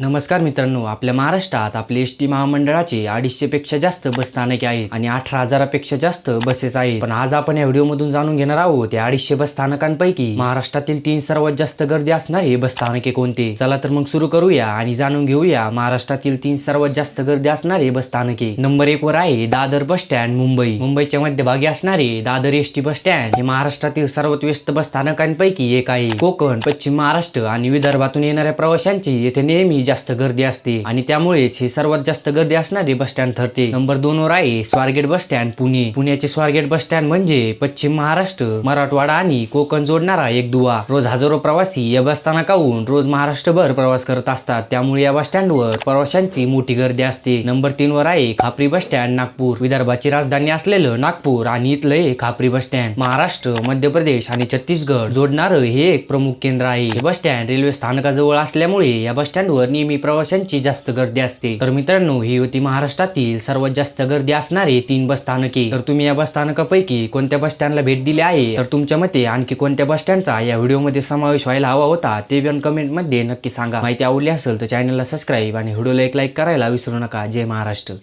नमस्कार मित्रांनो आपल्या महाराष्ट्रात आपले एस टी महामंडळाचे अडीचशेपेक्षा जास्त बस स्थानके आहेत आणि अठरा हजारापेक्षा जास्त बसेस आहेत. पण आज आपण या व्हिडिओमधून जाणून घेणार आहोत या अडीचशे बस स्थानकांपैकी महाराष्ट्रातील तीन सर्वात जास्त गर्दी असणारे बस स्थानके कोणते? चला तर मग सुरू करूया आणि जाणून घेऊया महाराष्ट्रातील तीन सर्वात जास्त गर्दी असणारे बस स्थानके. नंबर एक वर आहे दादर बस स्टँड मुंबई. मुंबईच्या मध्यभागी असणारे Dadar S T bus stand हे महाराष्ट्रातील सर्वात व्यस्त बस स्थानकांपैकी एक आहे. कोकण पश्चिम महाराष्ट्र आणि विदर्भातून येणाऱ्या प्रवाशांची येथे नेहमी जास्त गर्दी असते. आणि त्यामुळेच हे सर्वात जास्त गर्दी असणारे बस स्टँड ठरते. नंबर दोन वर आहे स्वारगेट बस स्टँड पुणे. पुण्याचे स्वारगेट बस स्टँड म्हणजे पश्चिम महाराष्ट्र मराठवाडा आणि कोकण जोडणारा एक दुवा. रोज हजारो प्रवासी या बस स्थानकाहून रोज महाराष्ट्रभर प्रवास करत असतात. त्यामुळे या बस स्टँडवर प्रवाशांची मोठी गर्दी असते. नंबर तीन वर आहे खापरी बस स्टँड नागपूर. विदर्भाची राजधानी असलेलं नागपूर आणि इथलं हे खापरी बस स्टँड महाराष्ट्र मध्य प्रदेश आणि छत्तीसगड जोडणारं हे एक प्रमुख केंद्र आहे. हे बस स्टँड रेल्वे स्थानकाजवळ असल्यामुळे या बस स्टँडवर नेहमी प्रवाशांची जास्त गर्दी असते. तर मित्रांनो ही होती महाराष्ट्रातील सर्वात जास्त गर्दी असणारे तीन बस स्थानके. तर तुम्ही या बस स्थानकापैकी कोणत्या बस स्टँडला भेट दिली आहे? तर तुमच्या मते आणखी कोणत्या बस स्टँडचा या व्हिडिओमध्ये समावेश व्हायला हवा होता ते पण कमेंटमध्ये नक्की सांगा. माहिती आवडली असेल तर चॅनलला सबस्क्राईब आणि व्हिडिओला एक लाईक करायला विसरू नका. जय महाराष्ट्र.